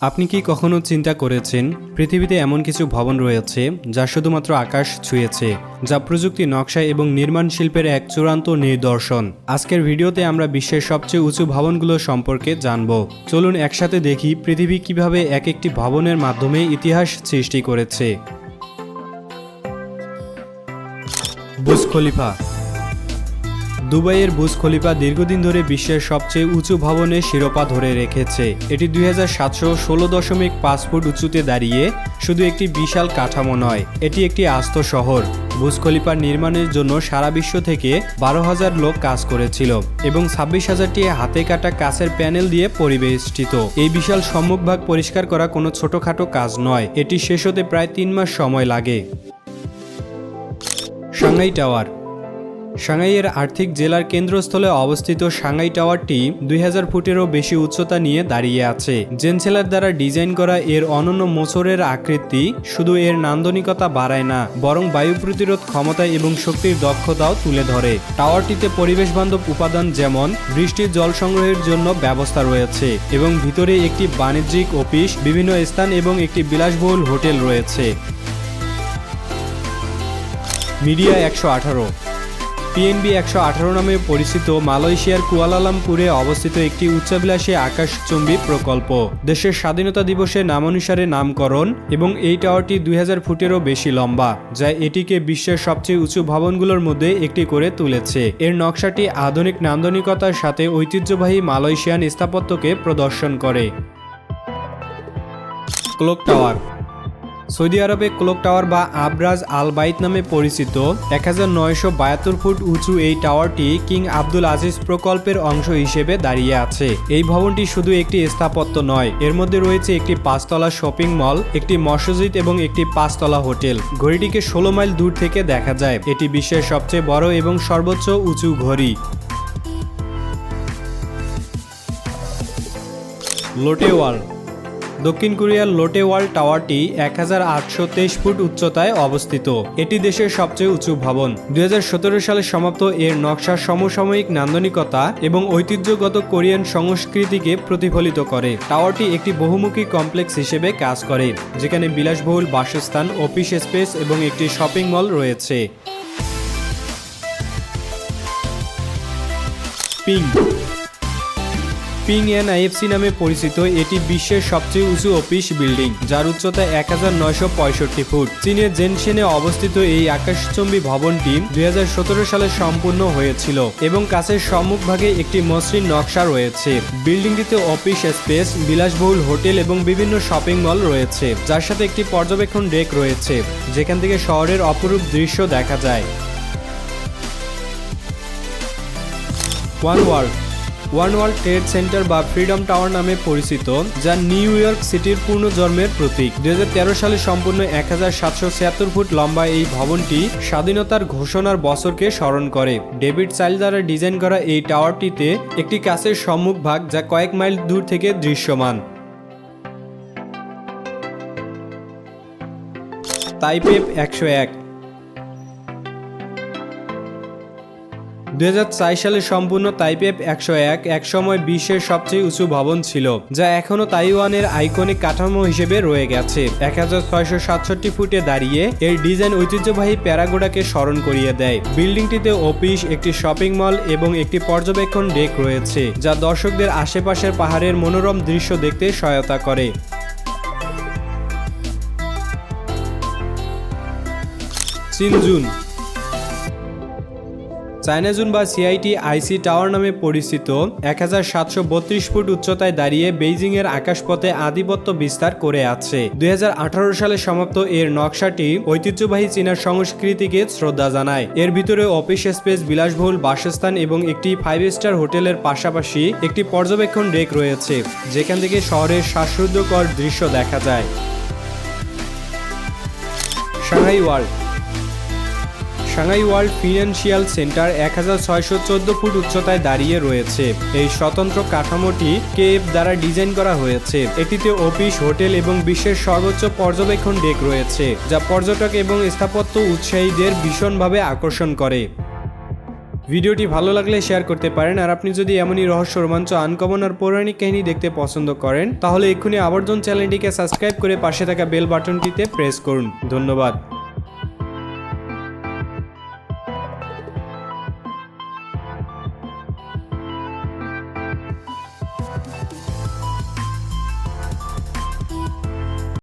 আপনি কি কখনো চিন্তা করেছেন, পৃথিবীতে এমন কিছু ভবন রয়েছে, যা শুধুমাত্র আকাশ ছুঁয়েছে, যা প্রযুক্তি, নকশা এবং নির্মাণ শিল্পের এক চূড়ান্ত নিদর্শন? আজকের ভিডিওতে আমরা বিশ্বের সবচেয়ে উঁচু ভবনগুলো সম্পর্কে জানব। চলুন একসাথে দেখি পৃথিবী কীভাবে এক একটি ভবনের মাধ্যমে ইতিহাস সৃষ্টি করেছে। বুজ খলিফা দুবাইয়ের বুজ খলিফা দীর্ঘদিন ধরে বিশ্বের সবচেয়ে উঁচু ভবনের শিরোপা ধরে রেখেছে। এটি দুই হাজার সাতশো ষোলো দশমিক পাঁচ ফুট উঁচুতে দাঁড়িয়ে শুধু একটি বিশাল কাঠামো নয়, এটি একটি আস্ত শহর। বুজ খলিফার নির্মাণের জন্য সারা বিশ্ব থেকে বারো হাজার লোক কাজ করেছিল এবং ছাব্বিশ হাজারটি হাতে কাটা কাছের প্যানেল দিয়ে পরিবেষ্টিত। এই বিশাল সম্মুখভাগ পরিষ্কার করা কোনো ছোটখাটো কাজ নয়, এটি শেষ হতে প্রায় তিন মাস সময় লাগে। সাংহাই টাওয়ার সাংহাইয়ের আর্থিক জেলার কেন্দ্রস্থলে অবস্থিত সাংহাই টাওয়ারটি দুই হাজার ফুটেরও বেশি উচ্চতা নিয়ে দাঁড়িয়ে আছে। জেনসেলার দ্বারা ডিজাইন করা এর অনন্য মোচরের আকৃতি শুধু এর নান্দনিকতা বাড়ায় না, বরং বায়ু প্রতিরোধ ক্ষমতা এবং শক্তির দক্ষতাও তুলে ধরে। টাওয়ারটিতে পরিবেশ বান্ধব উপাদান যেমন বৃষ্টির জল সংগ্রহের জন্য ব্যবস্থা রয়েছে এবং ভিতরে একটি বাণিজ্যিক অফিস, বিভিন্ন স্থান এবং একটি বিলাসবহুল হোটেল রয়েছে। মিডিয়া একশো আঠারো পিএনবি একশো আঠারো নামে পরিচিত মালয়েশিয়ার কুয়ালালামপুরে অবস্থিত একটি উচ্চাভিলাষী আকাশচুম্বী প্রকল্প। দেশের স্বাধীনতা দিবসের নামানুসারে নামকরণ এবং এই টাওয়ারটি দুই হাজার ফুটেরও বেশি লম্বা, যা এটিকে বিশ্বের সবচেয়ে উঁচু ভবনগুলোর মধ্যে একটি করে তুলেছে। এর নকশাটি আধুনিক নান্দনিকতার সাথে ঐতিহ্যবাহী মালয়েশিয়ান স্থাপত্যকে প্রদর্শন করে। ক্লোক টাওয়ার সৌদি আরবে ক্লোক টাওয়ার বা আবরাজ আল বাইত নামে পরিচিত। এক হাজার নয়শো বাহাত্তর ফুট উঁচু এই টাওয়ারটি কিং আব্দুল আজিজ প্রকল্পের অংশ হিসেবে দাঁড়িয়ে আছে। এই ভবনটি শুধু একটি স্থাপত্য নয়, এর মধ্যে রয়েছে একটি পাঁচতলা শপিং মল, একটি মসজিদ এবং একটি পাঁচতলা হোটেল। ঘড়িটিকে ষোলো মাইল দূর থেকে দেখা যায়। এটি বিশ্বের সবচেয়ে বড় এবং সর্বোচ্চ উঁচু ঘড়ি। লোটে ওয়াল। দক্ষিণ কোরিয়ার লোটে ওয়াল টাওয়ারটি এক হাজার আটশো তেইশ ফুট উচ্চতায় অবস্থিত। এটি দেশের সবচেয়ে উঁচু ভবন। দুই হাজার সতেরো সালে সমাপ্ত এর নকশার সমসাময়িক নান্দনিকতা এবং ঐতিহ্যগত কোরিয়ান সংস্কৃতিকে প্রতিফলিত করে। টাওয়ারটি একটি বহুমুখী কমপ্লেক্স হিসেবে কাজ করে, যেখানে বিলাসবহুল বাসস্থান, অফিস স্পেস এবং একটি শপিং মল রয়েছে। পিং পিং এন আইএফসি নামে পরিচিত, এটি বিশ্বের সবচেয়ে উঁচু অফিস বিল্ডিং, যার উচ্চতা এক হাজার নয়শো পঁয়ষট্টি ফুট। চীনের জেনশেনে অবস্থিত এই আকাশচম্বী ভবনটি দুই হাজার সতেরো সালে সম্পূর্ণ হয়েছিল এবং কাছের সম্মুখভাগে একটি মসৃণ নকশা রয়েছে। বিল্ডিংটিতে অফিস স্পেস, বিলাসবহুল হোটেল এবং বিভিন্ন শপিং মল রয়েছে, যার সাথে একটি পর্যবেক্ষণ ডেক রয়েছে, যেখান থেকে শহরের অপরূপ দৃশ্য দেখা যায়। One world one world trade center বা ফ্রিডম টাওয়ার নামে পরিচিত, যা নিউ ইয়র্ক সিটির পূর্ণ জন্মের প্রতীক। দু হাজার তেরো সালে সম্পূর্ণ এক হাজার সাতশো ছিয়াত্তর ফুট লম্বা এই ভবনটি স্বাধীনতার ঘোষণার বছরকে স্মরণ করে। ডেভিড চাইল দ্বারা ডিজাইন করা এই টাওয়ারটিতে একটি কাছের সম্মুখ ভাগ যা কয়েক মাইল দূর থেকে দৃশ্যমান। তাইপেপ একশো এক। দুই হাজার চার সালে সম্পূর্ণ তাইপেপ একশো এক একসময় বিশ্বের সবচেয়ে উঁচু ভবন ছিল, যা এখনও তাইওয়ানের আইকনিক কাঠামো হিসেবে রয়ে গেছে। এক হাজার ছয়শো সাতষট্টি ফুটে দাঁড়িয়ে এর ডিজাইন ঐতিহ্যবাহী প্যারাগোডাকে স্মরণ করিয়ে দেয়। বিল্ডিংটিতে অফিস, একটি শপিং মল এবং একটি পর্যবেক্ষণ ডেক রয়েছে, যা দর্শকদের আশেপাশের পাহাড়ের মনোরম দৃশ্য দেখতে সহায়তা করে। সিনজুন চায়নাজুন বা সিআইটি আইসি টাওয়ার নামে পরিচিত, এক হাজার সাতশো বত্রিশ ফুট উচ্চতায় দাঁড়িয়ে বেইজিং এর আকাশপথে আধিপত্য বিস্তার করে আছে। দুই হাজার আঠারো সালে সমাপ্ত এর নকশাটি ঐতিহ্যবাহী চীনার সংস্কৃতিকে শ্রদ্ধা জানায়। এর ভিতরে অফিস স্পেস, বিলাসবহুল বাসস্থান এবং একটি ফাইভ স্টার হোটেলের পাশাপাশি একটি পর্যবেক্ষণ ডেক রয়েছে, যেখান থেকে শহরের শ্বাসরুদ্ধকর দৃশ্য দেখা যায়। Shanghai world Shanghai world financial center এক হাজার ছয়শো চোদ্দ ফুট উচ্চতায় দাঁড়িয়ে রয়েছে। এই স্বতন্ত্র কাঠামোটি কেএফ দ্বারা ডিজাইন করা হয়েছে। এটিতে অফিস, হোটেল এবং বিশ্বের সর্বোচ্চ পর্যবেক্ষণ ডেক রয়েছে, যা পর্যটক এবং স্থাপত্য উৎসাহীদের ভীষণভাবে আকর্ষণ করে। ভিডিওটি ভালো লাগলে শেয়ার করতে পারেন, আর আপনি যদি এমনই রহস্য রোমাঞ্চ আনকমন আর পৌরাণিক কাহিনী দেখতে পছন্দ করেন, তাহলে এক্ষুনি আবর্জন চ্যানেলটিকে সাবস্ক্রাইব করে পাশে থাকা বেল বাটনটিতে প্রেস করুন। ধন্যবাদ।